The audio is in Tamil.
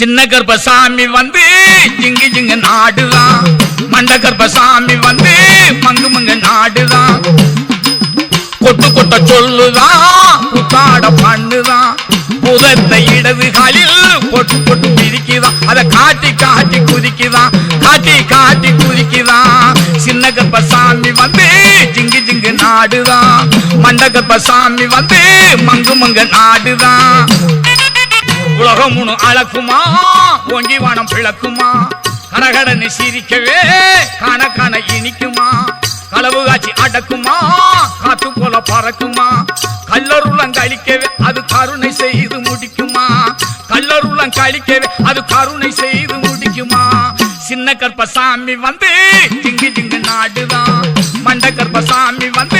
சின்ன கர்ப்பசாமி வந்து ஜிங்கு ஜிங்கு நாடுதான். மண்ட கர்ப்பசாமி வந்து மங்கு மங்கு நாடுதான். கொட்டு கொட்ட சொல்லுதான் புத்தாட பண்ணுதான். புதத்தை இடது காலில் கொட்டு கொட்டு பிரிக்குதான் அதை காட்டி காட்டி குதிக்குதான் காட்டி காட்டி குதிக்குதான். சின்ன கர்ப்பசாமி வந்து ஜிங்கு ஜிங்கு நாடுதான். மண்ட கர்ப்பசாமி வந்து மங்கு மங்கு நாடுதான். உலகம் முழு அளக்குமா? ஓங்கி வானம் பிளக்குமா? கரகடன்னு சிரிக்கவே காண காண இனிக்குமா? களவு காட்சி அடக்குமா? காத்து போல பறக்குமா? கல்லருளம் கழிக்கவே அது கருணை செய்து முடிக்குமா? கல்லருளம் கழிக்கவே அது கருணை செய்து முடிக்குமா? சின்ன கற்பசாமி வந்து திங்கு திங்கு நாடுதான். மண்ட கற்பசாமி வந்து